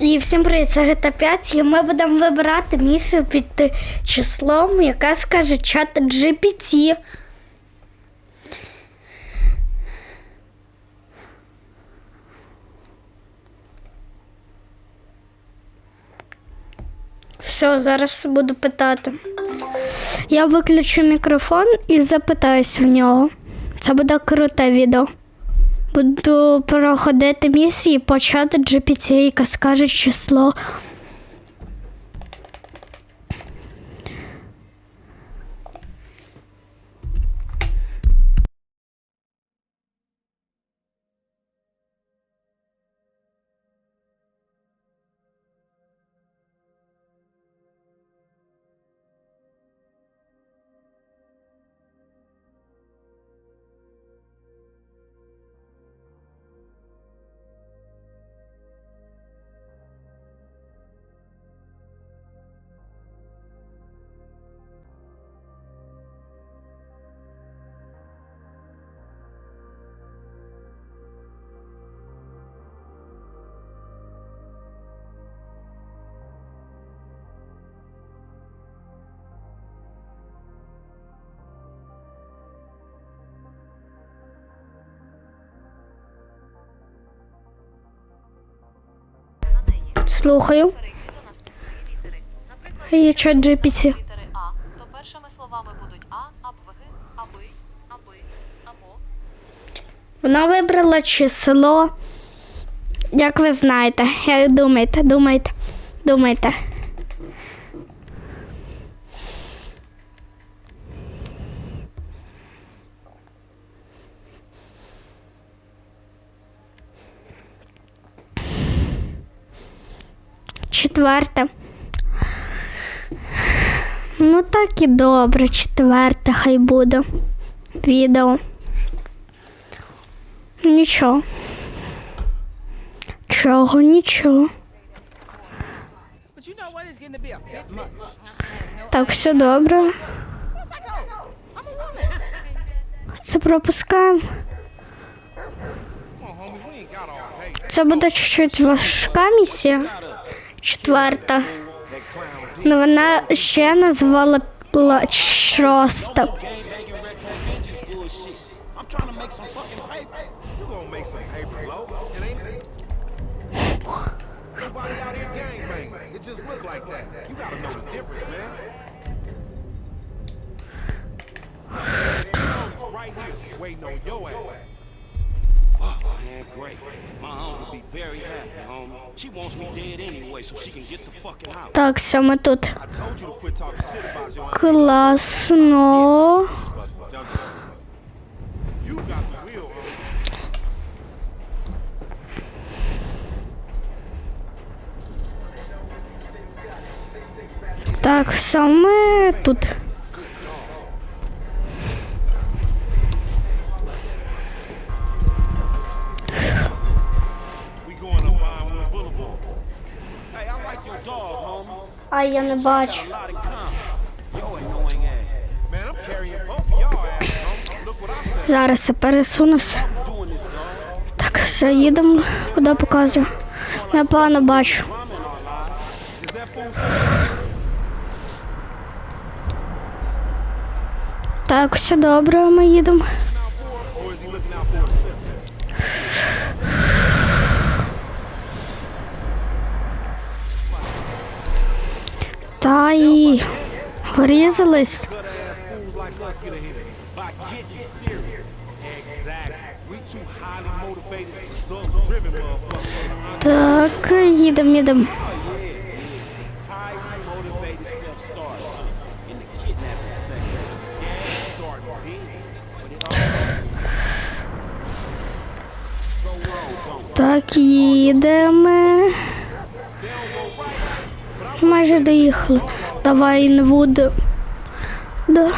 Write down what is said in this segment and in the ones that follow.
І всім привіт, це GTA 5, і ми будемо вибирати місію під числом, яка скаже чат GPT. Все, зараз буду питати. Я виключу мікрофон і запитаюсь в нього. Це буде круте відео. Буду проходити місії почати GPT, яка скаже число. Слухаю. Є чат GPC. То першими словами будуть А, абвги, аби, аби, або. Вона вибрала число. Як ви знаєте, як думаєте, думаєте, думаєте. Четверте. Ну так і добре, четверте, хай буде. Відео. Нічого. Чого, нічого. Так, все добре. Це пропускаємо. Це буде чуть-чуть важка місія. Четверта. Ну вона ще назвала шоста. waiting on your ass. Oh, man, great. My aunt will be very happy, homie. She wants me dead anyway, so she can get the fucking house. Так, ми тут. I told you to Look what I said. Зараз я пересунусь. Так, все, їдемо, куди показую. Я погано бачу. Так, все добре, ми їдемо. Motivated, results-driven motherfuckers. Так, їдемо, їдемо. Highly motivated Майже доїхали. Давай буду. Давай.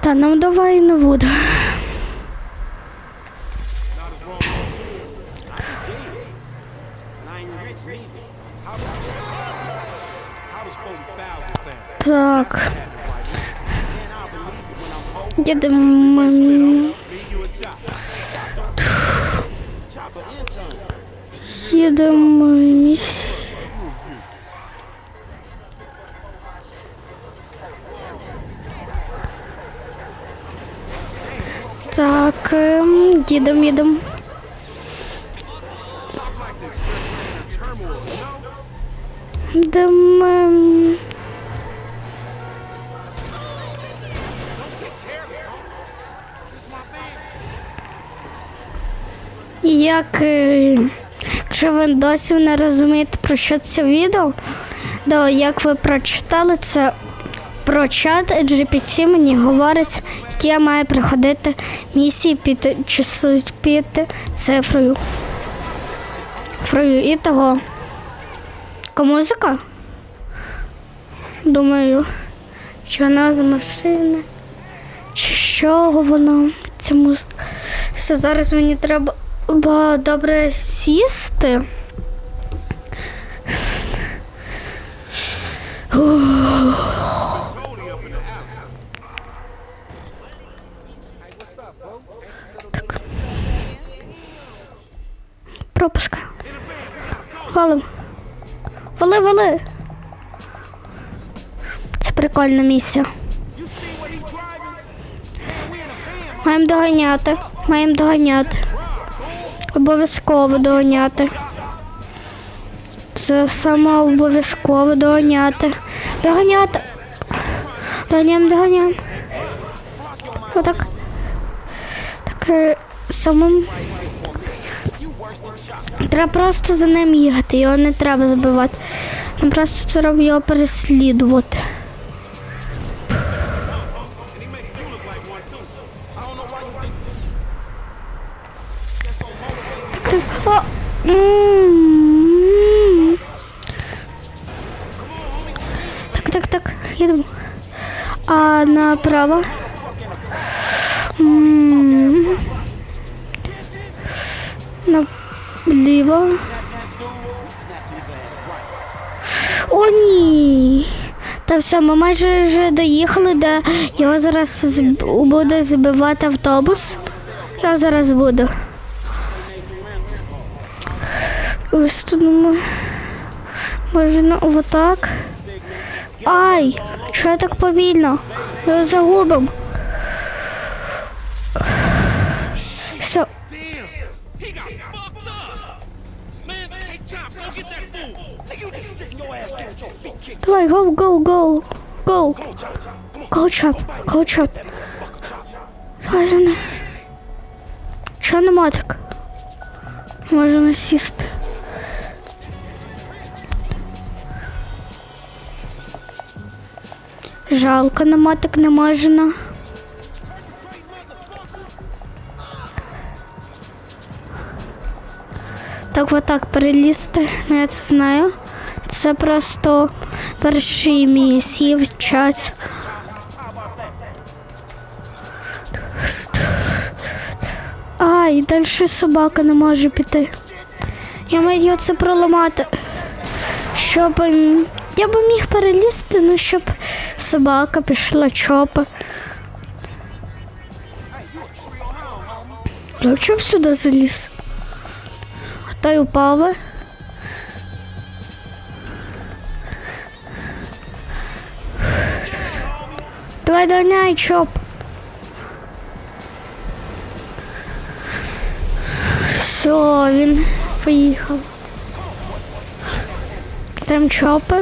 Та нам давай буду. Not as wrong is my band. Як, е, якщо ви досі не розумієте, про що це відео, то як ви прочитали це про чат GPT мені говорить, які я маю приходити місії під, число- під цифрою. Цифрою і того. Яка музика? Думаю, чи вона з машини, чи з чого вона, музика. Все, зараз мені треба ба- добре сісти. Tony Пропуска. Валим. Вали, вали. Це прикольна місія. Маємо доганяти. Маємо доганяти. Обов'язково доганяти. Це саме обов'язково доганяти. Доганяти. Доганяємо, доганяємо. Отак. Так е, самим. Треба просто за ним їхати, його не треба збивати. Нам просто треба його переслідувати. think Так. Так, так, так, їдемо. А направо. Ні. Та все, ми майже вже доїхали, де його зараз буде збивати автобус. Я зараз буду. Ось тут можна отак. Ай, що я так повільно? Його загубив. Давай, go, go, go, go. Go, chop, go, chop. Давай за ним. Чого нема так? Можна сісти. Жалко, нема так не. Так вот так перелізти, я це знаю. Це просто перші місії в час. А, і далі собака не може піти. Я маю це проламати. Щоб. Я би міг перелізти, ну щоб собака пішла чопа. Я чого сюди заліз? А та й упав. Давай доганяй, чоп. Все, він поїхав. Там чопи.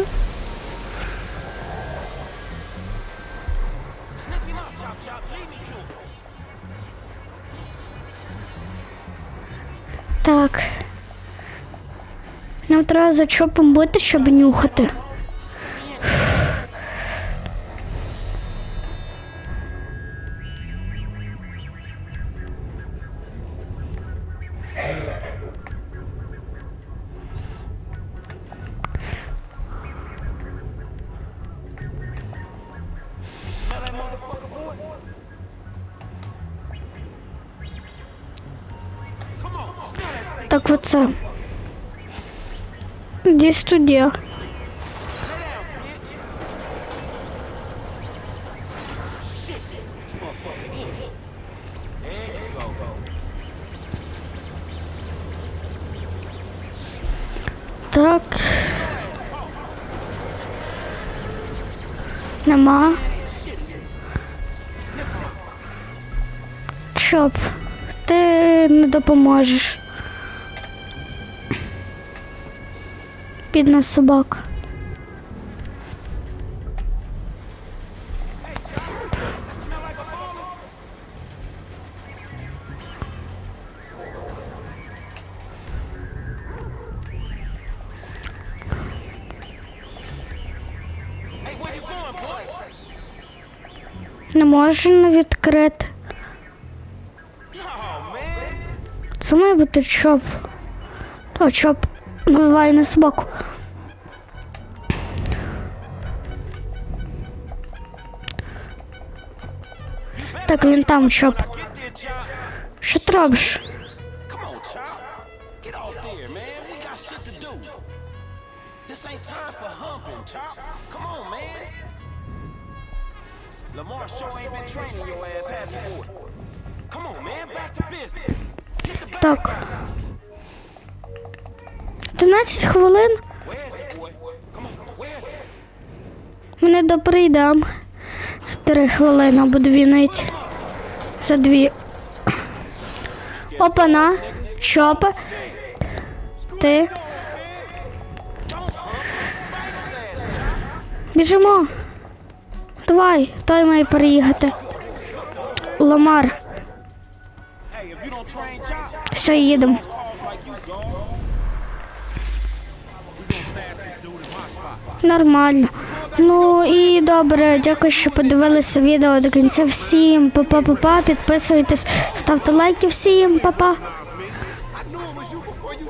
Так. Нам треба за чопом бути, щоб нюхати. Так вот це. Где студия? Так. Нема. Чоп, ти не допоможеш. Бідна boy? Не можна відкрити. Це має бути чоп. То чоп набиває на собаку. Хвилин. Where is it, boy? Come on. Where is it? Ми не доприйдемо. За 3 хвилини або дві навіть. За дві. Опана. Чоп. Ти. Біжимо. Давай, той має train, child, Все, їдемо. Нормально. Ну і добре, дякую, що подивилися відео до кінця. Всім па-па-па-па. Підписуйтесь, ставте лайки всім, па-па. I knew it was you before you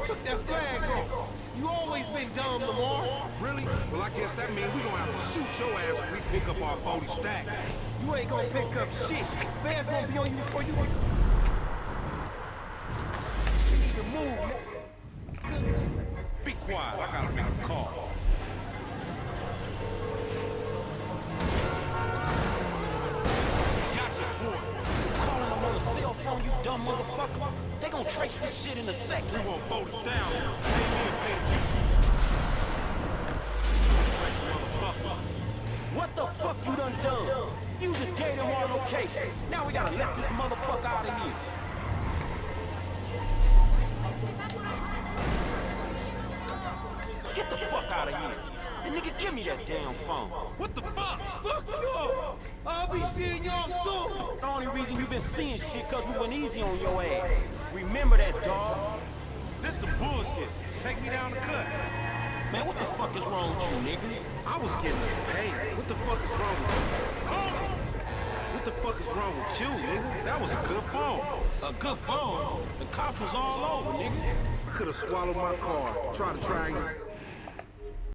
dumb motherfucker. They gonna trace this shit in a second. We won't vote it down. Pay me and pay What the fuck you done done? You just gave them our location. Now we gotta let this motherfucker out of here. Get the fuck out of here. And nigga, give me that damn phone. What the fuck? Fuck you! I'll be seeing y'all soon. The only reason you been seeing shit cause we went easy on your ass. Remember that, dog. This some bullshit. Take me down the cut. Man, what the fuck is wrong with you, nigga? I was getting this paid. What the fuck is wrong with you? Oh! What the fuck is wrong with you, nigga? That was a good phone. A good phone. The cops was all over, nigga. I could have swallowed my card. Try to try you.